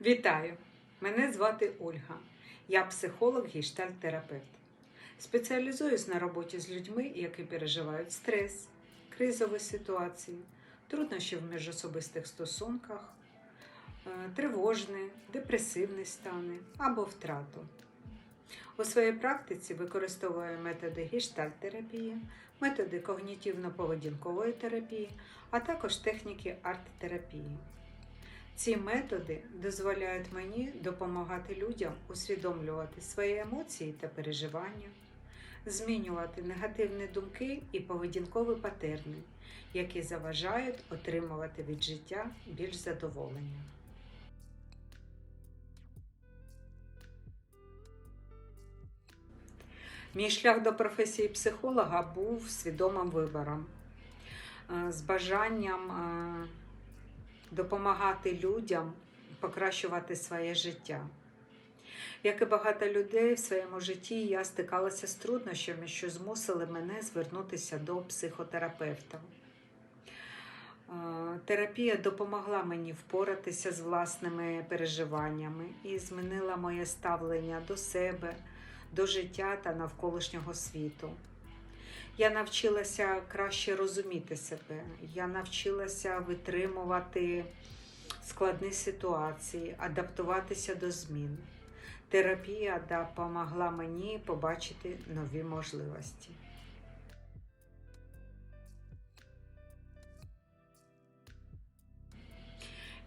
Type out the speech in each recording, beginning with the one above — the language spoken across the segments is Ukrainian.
Вітаю! Мене звати Ольга. Я психолог гештальт-терапевт. Спеціалізуюсь на роботі з людьми, які переживають стрес, кризові ситуації, труднощі в міжособистих стосунках, е, тривожні, депресивні стани або втрату. У своїй практиці використовую методи гештальт-терапії, методи когнітивно-поведінкової терапії, а також техніки арт-терапії. Ці методи дозволяють мені допомагати людям усвідомлювати свої емоції та переживання, змінювати негативні думки і поведінкові патерни, які заважають отримувати від життя більш задоволення. Мій шлях до професії психолога був свідомим вибором, е, з бажанням е, допомагати людям покращувати своє життя. Як і багато людей в своєму житті, я стикалася з труднощами, що змусили мене звернутися до психотерапевта. Е, Терапія допомогла мені впоратися з власними переживаннями і змінила моє ставлення до себе, до життя та навколишнього світу. Я навчилася краще розуміти себе, я навчилася витримувати складні ситуації, адаптуватися до змін. Терапія допомогла мені побачити нові можливості.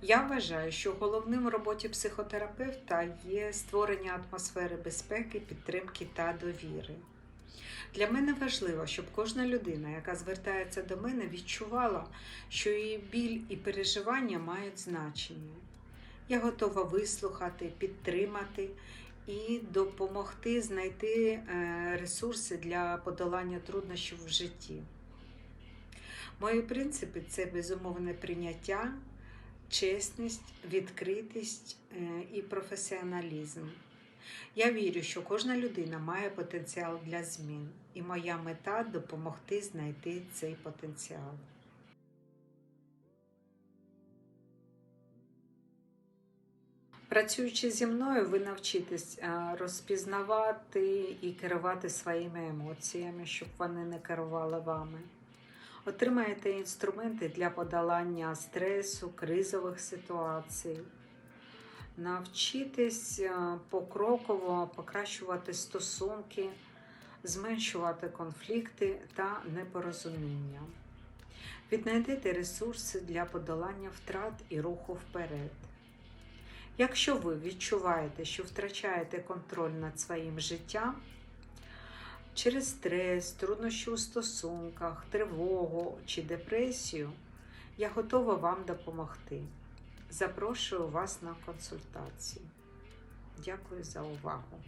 Я вважаю, що головним в роботі психотерапевта є створення атмосфери безпеки, підтримки та довіри. Для мене важливо, щоб кожна людина, яка звертається до мене, відчувала, що її біль і переживання мають значення. Я готова вислухати, підтримати і допомогти знайти е, ресурси для подолання труднощів в житті. Мої принципи це безумовне прийняття, чесність, відкритість е, і професіоналізм. Я вірю, що кожна людина має потенціал для змін, і моя мета допомогти знайти цей потенціал. Працюючи зі мною, ви навчитесь е, розпізнавати і керувати своїми емоціями, щоб вони не керували вами. Отримаєте інструменти для подолання стресу, кризових ситуацій. Навчитись е, покроково покращувати стосунки, зменшувати конфлікти та непорозуміння. Віднайдете ресурси для подолання втрат і руху вперед. Якщо ви відчуваєте, що втрачаєте контроль над своїм життям через стрес, труднощі у стосунках, тривогу чи депресію, я готова вам допомогти. Запрошую вас на консультацію. Дякую за увагу.